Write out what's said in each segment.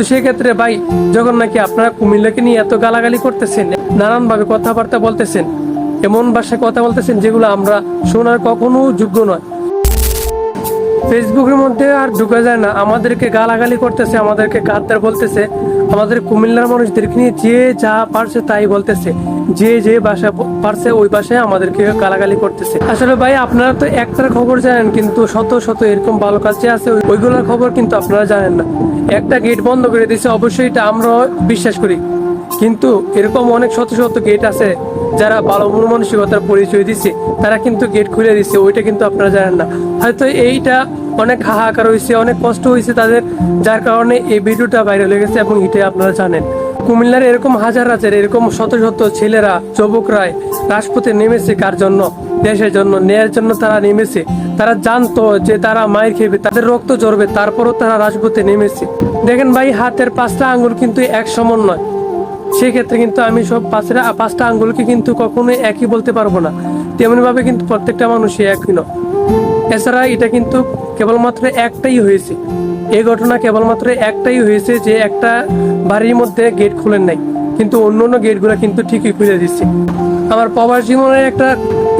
তো সেক্ষেত্রে ভাই, যখন নাকি আপনারা কুমিল্লাকে নিয়ে এত গালাগালি করতেছেন নানান ভাবে কথাবার্তা বলতেছেন, এমন ভাষায় কথা বলতেছেন যেগুলো আমরা শোনার কখনো যোগ্য নয়। ফেসবুকের মধ্যে আর ঢুকা যায় না। আমাদেরকে গালাগালি করতেছে, আমাদেরকে গাদ্দার বলতেছে। আমাদের কুমিল্লার মানুষদেরকে নিয়ে যে যা পারছে তাই বলতেছে। যে যে ভাষা পারছে ওই ভাষায় আমাদেরকে গালাগালি করতেছে। আসলে ভাই, আপনারা তো একটার খবর জানেন, কিন্তু শত শত এরকম ভালো কাজ আছে ওইগুলোর খবর কিন্তু আপনারা জানেন না। একটা গেট বন্ধ করে দিয়েছে, অবশ্যই এটা আমরা বিশ্বাস করি। কিন্তু এরকম অনেক শত শত গেট আছে যারা ভালো মন মানসিকতার পরিচয় দিচ্ছে তারা কিন্তু গেট খুলে দিচ্ছে ওইটা কিন্তু আপনারা জানেন না। হয়তো এইটা অনেক হাহাকার হয়েছে অনেক কষ্ট হয়েছে তাদের, যার কারণে এই ভিডিওটা ভাইরাল হয়ে গেছে এবং এটা আপনারা জানেন। কুমিল্লার এরকম হাজার হাজার এরকম শত শত ছেলেরা যুবকরা রাজপথে নেমেছে কার জন্য? দেশের জন্য, ন্যায়ের জন্য তারা নেমেছে। তারা জানতো যে তারা মায়ের খেবে, তাদের রক্ত ঝরবে, তারপরও তারা রাজপথে নেমেছে। দেখেন ভাই, হাতের পাঁচটা আঙ্গুল কিন্তু এক সমান নয়। সেক্ষেত্রে কিন্তু আমি সব পাঁচটা পাঁচটা আঙ্গুলকে কিন্তু কখনোই একই বলতে পারব না। তেমনি ভাবে কিন্তু প্রত্যেকটা মানুষই একই নয়। এছাড়া এটা কিন্তু কেবলমাত্র একটাই হয়েছে। এই ঘটনা কেবলমাত্র একটাই হয়েছে যে একটা বাড়ির মধ্যে গেট খুলেন নাই। কিন্তু অন্য অন্য গেটগুলো কিন্তু ঠিকই খুলে দিচ্ছে। আমার প্রবাস জীবনের একটা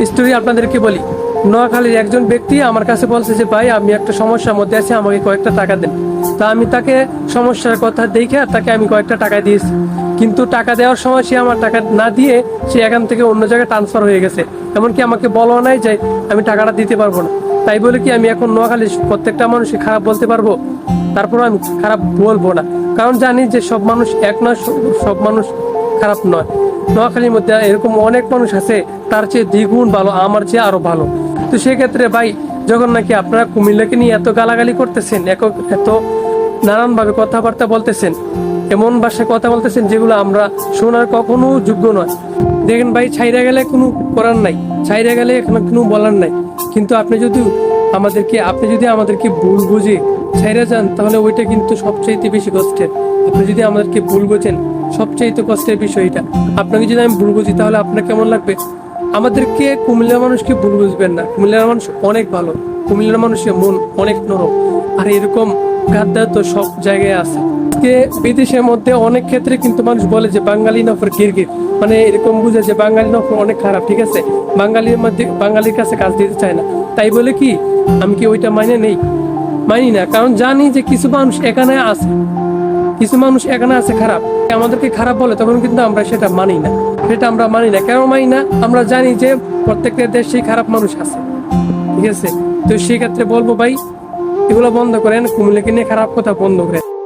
স্টোরি আপনাদেরকে বলি। নোয়াখালীর একজন ব্যক্তি আমার কাছে বলছে যে, ভাই আমি একটা সমস্যার মধ্যে আছি, আমাকে কয়েকটা টাকা দেন। তা আমি তাকে সমস্যার কথা দেখে তাকে আমি কয়েকটা টাকা দিয়েছি। কিন্তু টাকা দেওয়ার সময় সে আমার টাকা না দিয়ে সে এখান থেকে অন্য জায়গায় ট্রান্সফার হয়ে গেছে। এমনকি আমাকে বলা নাই যে, আমি টাকাটা দিতে পারব না। তাই বলে কি, আমি এখন নোয়াখালীর প্রত্যেকটা মানুষকে খারাপ বলতে পারব? তারপর আমি খারাপ বলব না। কারণ জানি যে, সব মানুষ এক সব- সব মানুষ খারাপ নয়। নোয়াখালীর মধ্যে এরকম অনেক মানুষ আছে, তার চেয়ে দ্বিগুণ ভালো, আমার চেয়ে আরও ভালো। তো সেক্ষেত্রে ভাই, যখন নাকি আপনারা কুমিল্লাকে নিয়ে এত গালাগালি করতেছেন এত নানান ভাবে কথাবার্তা বলতেছেন, এমন ভাষায় কথা বলতেছেন যেগুলো আমরা শোনার কখনো যোগ্য নয়। দেখেন ভাই, ছাইরা গেলে কোনো করার নাই, ছাইরা গেলে এখানে কোনো বলার নাই। কিন্তু আপনি যদি আমাদেরকে, আপনি যদি আমাদেরকে ভুল বুঝে ছাইরা যান, তাহলে ওইটা কিন্তু সবচাইতে বেশি কষ্টের। আপনি যদি আমাদেরকে ভুল বোঝেন সবচাইতে কষ্টের বিষয় এটা। আপনাকে যদি আমি ভুল বুঝি, তাহলে আপনার কেমন লাগবে? আমাদেরকে কুমিল্লার মানুষকে ভুল বুঝবেন না? কুমিল্লার মানুষ অনেক ভালো। কুমিল্লার মানুষের মন অনেক নরম। আর এরকম গাদ্দার তো সব জায়গায় আছে। আজকে বিদেশের মধ্যে অনেক ক্ষেত্রে কিন্তু মানুষ বলে যে, বাঙালি নফর গিরগির। মানে এরকম বুঝে যে, বাঙালি নফর অনেক খারাপ। ঠিক আছে? বাঙালির মধ্যে, বাঙালির কাছে কাজ দিতে চায় না। তাই বলে কি, আমি কি ওইটা মানে নেই? মানি না। কারণ জানি যে, কিছু মানুষ এখানে আছে। কিছু মানুষ এখানে আছে খারাপ। আমাদেরকে খারাপ বলে তখন কিন্তু আমরা সেটা মানি না। সেটা আমরা মানি না। কেন মানি না? আমরা জানি যে প্রত্যেকটা দেশেই খারাপ মানুষ আছে। ঠিক আছে? তো সেক্ষেত্রে বলব ভাই, এগুলো বন্ধ করেন, কুমিল্লাকে নিয়ে খারাপ কথা বন্ধ করেন।